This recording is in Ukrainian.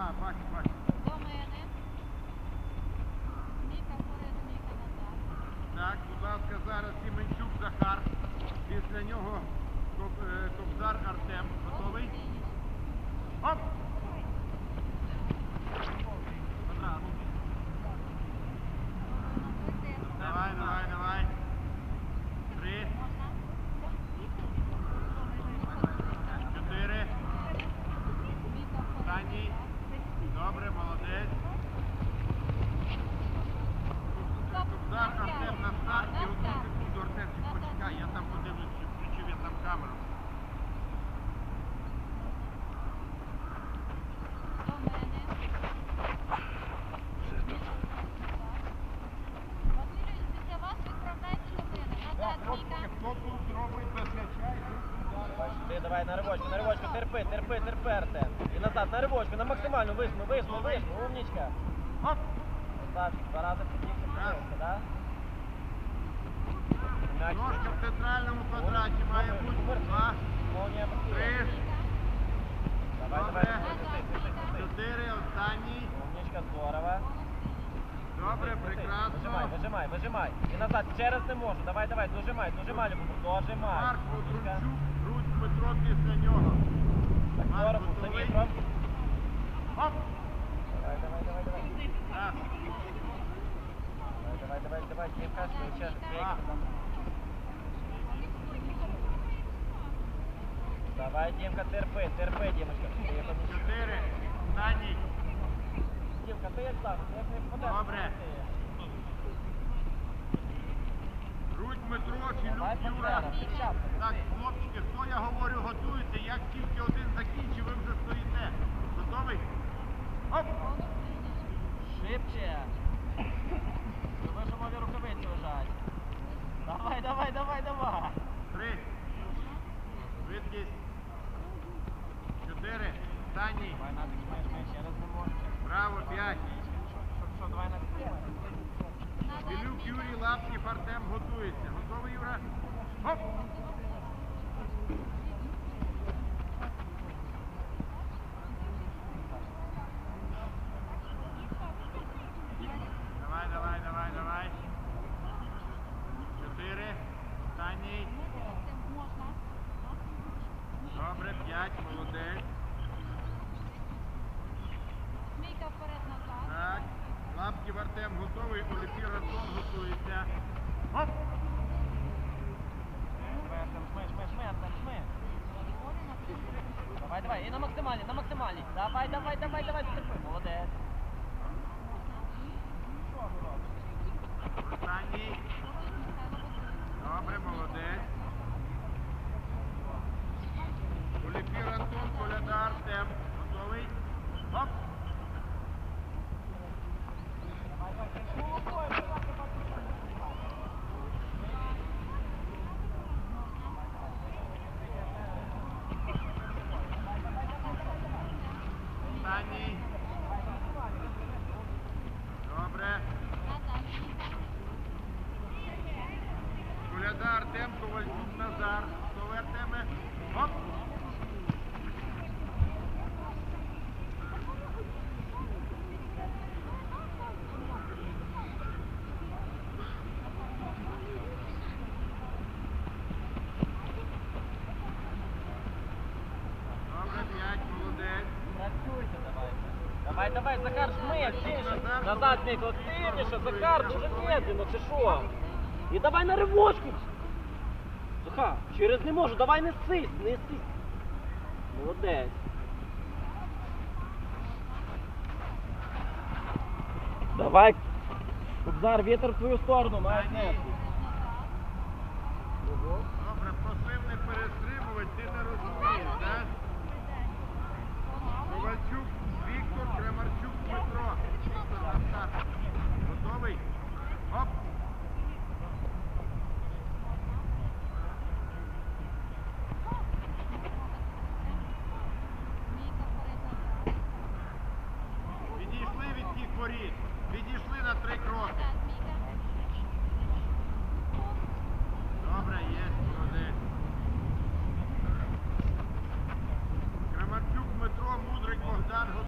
А, бачу, бачу. До мене. Ніка вперед, Міка назад. Так, будь ласка, зараз Сіменчук Захар. Після нього е, Кобзар Артем. Готовий? Оп! Давай, давай, давай. Три, чотири. Останній. Добре, молодець. Кобзар Артем на старті. Одну секунду, Артемчик, почекай, я там подивлюсь, чи включив я там камеру. До мене. Василю, після вас відправляйте до мене. Назад, Міка. Хто тут робить без м'яча, йдуть туди. Давай на ривочку, на ривочку, терпи, терпи, терпи, Артем. І назад, на ривочку, на максимальну, висну, висну, висну, умнічка. Оп! Савчик, два рази да? М'яч. Ножка в центральному квадраті має бути. Два, Молнія, три, Давай, давай, Добре. давай, ти, ти, ти, ти. чотири, останній. Умнічка, здорово. Добре, Ти, ти, ти. прекрасно. Вижимай, вижимай, вижимай. І назад, через не можу. Давай, давай, дожимай, дожимай, Любомир, дожимай. Марк Умнічка. Отрунчук, Рудь Дмитро після нього. Так, Марк здорово, за готовий? Дніпром. Оп! Давай, давай, давай, давай. Раз, Давай, давай, давай, давай, Дімка, швидше. два, Давай, Дімка, терпи, терпи, Дімочка. Тихо, не чотири, останній. Дімка, ти як так? Ти як не впадеш? Добре. Рудь Дмитро, Давай, Філюк Юра. Так, хлопчики, хто я говорю, готуйте. Як тільки один закінчив, ви вже стоїте. Готовий? Оп! Шибче. Ви ж мові рукавиці лежать. Давай, давай, давай, давай. Три. Швидкість. Чотири. Останній. Не п'ять. Філюк Юрій готується. Готовий, Юра? Оп! Давай, давай, давай, давай. Чотири. Останній. Добре, п'ять, молодець. Міка вперед, назад. Так. Лапків Артем готовий, Олексій Антон готується. Давай. Давай, і на максимальній, на максимальній. Давай, давай, давай, давай, терпи. Молодець. Останній. Добре, молодець. Олексій Антон, Коляда Артем. Готовий? Оп! Останній. Добре. Назад. Коляда Артем, Ковальчук Назар. Готовий, Артеме? Оп! Давай. Давай, Захар, жми. Назад, Мік, активніше, Захар, дуже медленно, чи що? І давай на ривочку. Суха, через не можу, давай не сись, не сись. Молодець. Давай. Кобзар, вітер в твою сторону, маєш нести. Добре, просив не перестрибувати, ти не розумієш, так? Ковальчук Віктор, Кремарчук Дмитро. Віктор на старт. Готовий? Оп! Міка вперед, назад. Відійшли від тих воріт. Відійшли на три кроки.